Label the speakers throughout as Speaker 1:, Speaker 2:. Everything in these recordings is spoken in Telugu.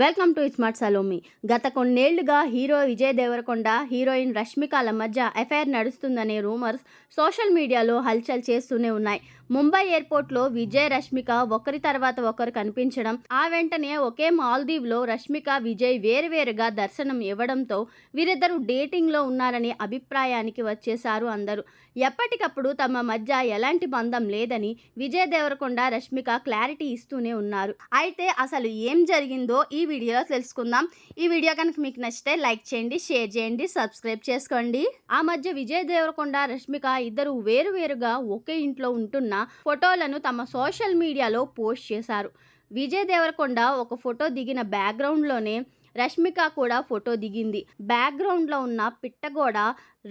Speaker 1: Welcome to smart Salomi. గత కొన్నేళ్ళుగా హీరో విజయ్ దేవరకొండ హీరోయిన్ రష్మికల మధ్య ఎఫైర్ నడుస్తుందనే రూమర్స్ సోషల్ మీడియాలో హల్చల్ చేస్తూనే ఉన్నాయి. ముంబై ఎయిర్పోర్ట్లో విజయ్ రష్మిక ఒకరి తర్వాత ఒకరు కనిపించడం ఆ వెంటనే ఒకే మాల్దీవ్లో రష్మిక విజయ్ వేరువేరుగా దర్శనం ఇవ్వడంతో వీరిద్దరూ డేటింగ్లో ఉన్నారనే అభిప్రాయానికి వచ్చేశారు అందరూ. ఎప్పటికప్పుడు తమ మధ్య ఎలాంటి బంధం లేదని విజయ్ దేవరకొండ రష్మిక క్లారిటీ ఇస్తూనే ఉన్నారు. అయితే అసలు ఏం జరిగిందో ఈ ఈ వీడియోలో తెలుసుకుందాం. ఈ వీడియో కనుక మీకు నచ్చితే లైక్ చేయండి షేర్ చేయండి సబ్స్క్రైబ్ చేసుకోండి. ఆ మధ్య విజయ్ దేవరకొండ రష్మిక ఇద్దరు వేరువేరుగా ఒకే ఇంట్లో ఉంటున్న ఫోటోలను తమ సోషల్ మీడియాలో పోస్ట్ చేశారు. విజయ్ దేవరకొండ ఒక ఫోటో దిగిన బ్యాక్గ్రౌండ్లోనే రష్మిక కూడా ఫోటో దిగింది. బ్యాక్గ్రౌండ్లో ఉన్న పిట్టగోడ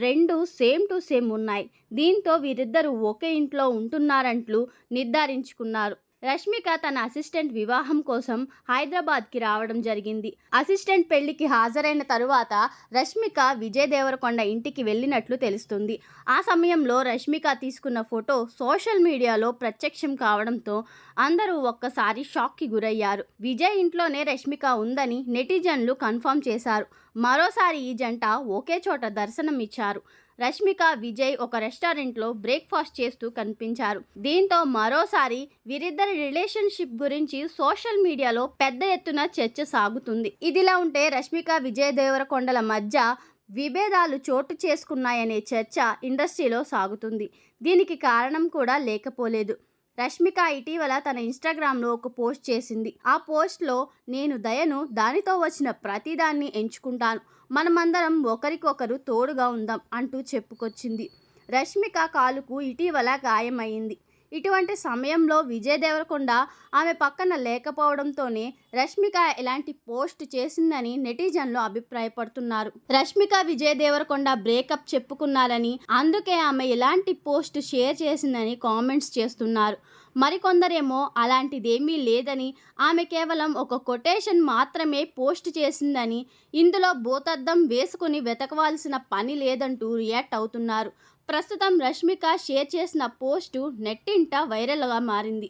Speaker 1: రెండు సేమ్ టు సేమ్ ఉన్నాయి. దీంతో వీరిద్దరూ ఒకే ఇంట్లో ఉంటున్నారంట్లు నిర్ధారించుకున్నారు. రష్మిక తన అసిస్టెంట్ వివాహం కోసం హైదరాబాద్కి రావడం జరిగింది. అసిస్టెంట్ పెళ్ళికి హాజరైన తరువాత రష్మిక విజయ్ దేవరకొండ ఇంటికి వెళ్ళినట్లు తెలుస్తుంది. ఆ సమయంలో రష్మిక తీసుకున్న ఫోటో సోషల్ మీడియాలో ప్రత్యక్షం కావడంతో అందరూ ఒక్కసారి షాక్కి గురయ్యారు. విజయ్ ఇంట్లోనే రష్మిక ఉందని నెటిజన్లు కన్ఫర్మ్ చేశారు. మరోసారి ఈ జంట ఒకే చోట దర్శనం ఇచ్చారు రష్మిక విజయ్ ఒక రెస్టారెంట్లో బ్రేక్ఫాస్ట్ చేస్తూ కనిపించారు. దీంతో మరోసారి వీరిద్దరి రిలేషన్షిప్ గురించి సోషల్ మీడియాలో పెద్ద ఎత్తున చర్చ సాగుతుంది. ఇదిలా ఉంటే రష్మిక విజయ్ దేవరకొండల మధ్య విభేదాలు చోటు చేసుకున్నాయనే చర్చ ఇండస్ట్రీలో సాగుతుంది. దీనికి కారణం కూడా లేకపోలేదు. రష్మిక ఇటీవల తన ఇన్స్టాగ్రామ్లో ఒక పోస్ట్ చేసింది. ఆ పోస్ట్లో నేను దయను దానితో వచ్చిన ప్రతిదాన్ని ఎంచుకుంటాను. మనమందరం ఒకరికొకరు తోడుగా ఉందాం అంటూ చెప్పుకొచ్చింది. రష్మిక కాలుకు ఇటీవల గాయమైంది. ఇటువంటి సమయంలో విజయ్ దేవరకొండ ఆమె పక్కన లేకపోవడంతోనే రష్మిక ఎలాంటి పోస్ట్ చేసిందని నెటిజన్లు అభిప్రాయపడుతున్నారు. రష్మిక విజయ్ దేవరకొండ బ్రేకప్ చెప్పుకున్నారని అందుకే ఆమె ఎలాంటి పోస్ట్ షేర్ చేసిందని కామెంట్స్ చేస్తున్నారు. మరికొందరేమో అలాంటిదేమీ లేదని ఆమె కేవలం ఒక కొటేషన్ మాత్రమే పోస్ట్ చేసిందని ఇందులో భూతద్దం వేసుకుని వెతకవలసిన పని లేదంటూ రియాక్ట్ అవుతున్నారు. ప్రస్తుతం రష్మిక షేర్ చేసిన పోస్టు నెట్టింట వైరల్గా మారింది.